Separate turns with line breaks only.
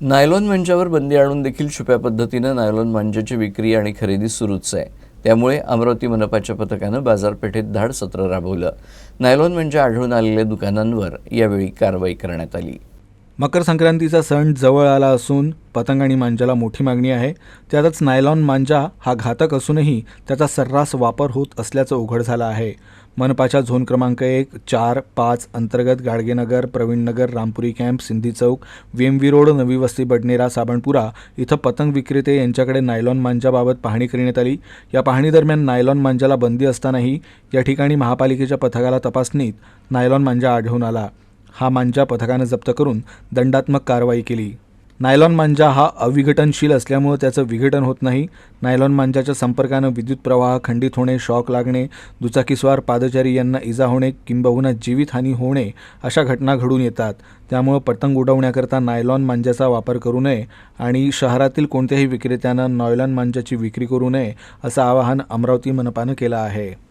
Nylon मंचावर बंदी आणून देखील छुप्या पद्धतीनं नायलॉन मांजाची विक्री आणि खरेदी सुरूच आहे. त्यामुळे अमरावती मनपाच्या पथकानं बाजारपेठेत धाड सत्र राबवलं. नायलॉन मंजा आढळून आलेल्या दुकानांवर यावेळी कारवाई करण्यात आली.
मकर संक्रांतीचा सण जवळ आला असून पतंग आणि मांजाला मोठी मागणी आहे. त्यातच नायलॉन मांजा हा घातक असूनही त्याचा सर्रास वापर होत असल्याचं उघड झालं आहे. मनपाच्या झोन क्रमांक एक चार पाच अंतर्गत गाडगेनगर प्रवीणनगर रामपुरी कॅम्प सिंधी चौक वेमवी रोड नवी वस्ती बडनेरा साबणपुरा इथं पतंग विक्रेते यांच्याकडे नायलॉन मांजाबाबत पाहणी करण्यात आली. या पाहणीदरम्यान नायलॉन मांजाला बंदी असतानाही या ठिकाणी महापालिकेच्या पथकाला तपासणीत नायलॉन मांजा आढळून आला. हा मांजा पथकानं जप्त करून दंडात्मक कारवाई केली. नायलॉन मांजा हा अविघटनशील असल्यामुळे त्याचं विघटन होत नाही. नायलॉन मांजाच्या संपर्कानं विद्युत प्रवाह खंडित होणे शॉक लागणे दुचाकीस्वार पादचारी यांना इजा होणे किंबहुना जीवितहानी होणे अशा घटना घडून येतात. त्यामुळं पतंग उडवण्याकरता नायलॉन मांजाचा वापर करू नये आणि शहरातील कोणत्याही विक्रेत्यानं नायलॉन मांजाची विक्री करू नये असं आवाहन अमरावती मनपानं केलं आहे.